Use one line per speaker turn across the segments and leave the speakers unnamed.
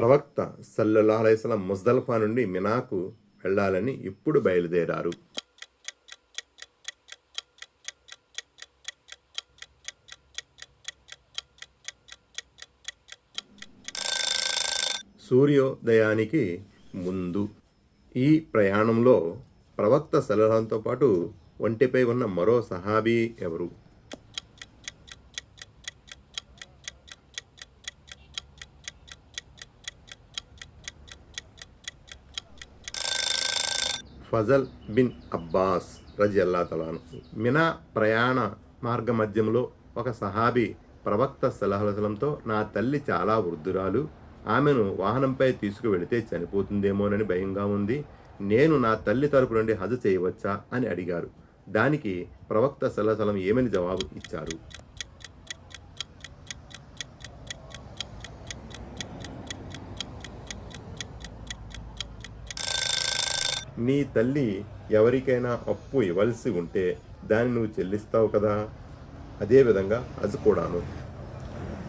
ప్రవక్త సల్లల్లాహులైస్లం ముజ్దల్ఫా నుండి మినాకు వెళ్ళాలని ఇప్పుడు బయలుదేరారు. సూర్యోదయానికి ముందు ఈ ప్రయాణంలో ప్రవక్త సలహాలతో పాటు ఒంటిపై ఉన్న మరో సహాబీ ఎవరు? ఫజల్ బిన్ అబ్బాస్ రజియల్లా తలాను మినా ప్రయాణ మార్గ మధ్యంలో ఒక సహాబీ ప్రవక్త సలహలసలంతో నా తల్లి చాలా వృద్ధురాలు ఆమెను వాహనంపై తీసుకువెళితే చనిపోతుందేమోనని భయంగా ఉంది నేను నా తల్లి తరపు నుండి హజ చేయవచ్చా అని అడిగారు. దానికి ప్రవక్త సలహసలం ఏమని జవాబు ఇచ్చారు? నీ తల్లి ఎవరికైనా అప్పు ఇవ్వాల్సి ఉంటే దాన్ని నువ్వు చెల్లిస్తావు కదా? అదేవిధంగా హజ్ కూడాను.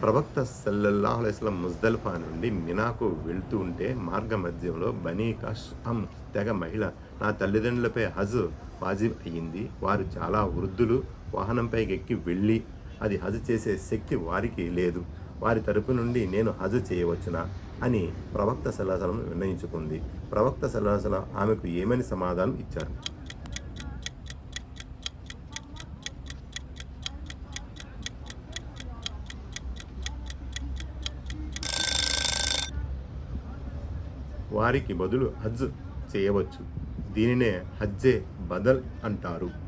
ప్రవక్త సల్లల్లాహు అలైస్లం ముజ్దల్ఫా నుండి మినాకు వెళ్తూ ఉంటే మార్గ మధ్యంలో బనీ కష్అం తెగ మహిళ నా తల్లిదండ్రులపై హజ్ వాజిబ్ అయ్యింది. వారు చాలా వృద్ధులు వాహనంపైకి ఎక్కి వెళ్ళి అది హజ్ చేసే శక్తి వారికి లేదు. వారి తరపు నుండి నేను హజ్ చేయవచ్చునా? అని ప్రవక్త సల్లాసలం నిర్ణయించుకుంది. ప్రవక్త సల్లాసలం ఆమెకు ఏమని సమాధానం ఇచ్చారు? వారికి బదులు హజ్ చేయవచ్చు. దీనినే హజ్జే బదల్ అంటారు.